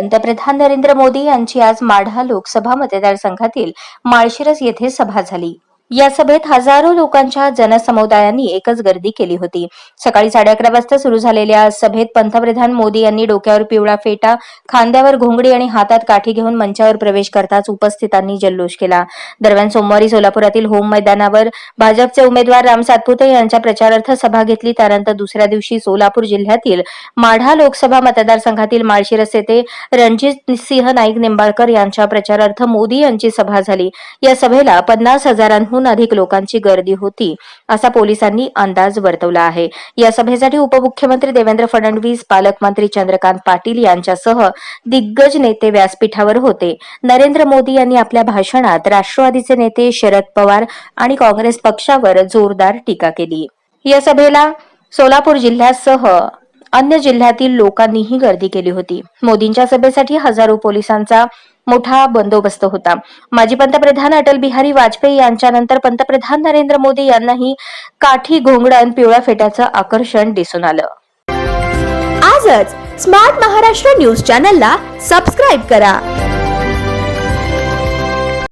पंतप्रधान नरेंद्र मोदी यांची आज माढा लोकसभा मतदारसंघातील माळशिरस येथे सभा झाली. या सभेत हजारो लोकांच्या जनसमुदायांनी एकच गर्दी केली होती. सकाळी साडे अकरा वाजता सुरू झालेल्या सभेत पंतप्रधान मोदी यांनी डोक्यावर पिवळा फेटा खांद्यावर घोंगडी आणि हातात काठी घेऊन मंचावर प्रवेश करताच उपस्थितांनी जल्लोष केला. दरम्यान सोमवारी सोलापुरातील होम मैदानावर भाजपचे उमेदवार राम सातपुते यांच्या प्रचारार्थ सभा घेतली. त्यानंतर दुसऱ्या दिवशी सोलापूर जिल्ह्यातील माढा लोकसभा मतदारसंघातील माळशिरस येथे रणजित सिंह नाईक निंबाळकर यांच्या प्रचारार्थ मोदी यांची सभा झाली. या सभेला पन्नास हजारांहून हजारांहून अधिक लोकांची गर्दी होती असा पोलिसांनी अंदाज वर्तवला आहे. या सभेसाठी उपमुख्यमंत्री देवेंद्र फडणवीस पालकमंत्री चंद्रकांत पाटील यांच्यासह दिग्गज नेते व्यासपीठावर होते. नरेंद्र मोदी यांनी आपल्या भाषणात राष्ट्रवादीचे नेते शरद पवार आणि काँग्रेस पक्षावर जोरदार टीका केली. या सभेला सोलापूर जिल्ह्यासह अन्य जिल्ह्यातील लोकांनीही गर्दी केली होती. मोदींच्या सभेसाठी हजारो पोलिसांचा मोठा बंदोबस्त होता. माजी पंतप्रधान अटल बिहारी वाजपेयी यांच्यानंतर पंतप्रधान नरेंद्र मोदी यांनाही काठी घोंगडण पिवळ्या फेट्याचं आकर्षण दिसून आलं. आजच स्मार्ट महाराष्ट्र न्यूज चॅनलला सबस्क्राईब करा.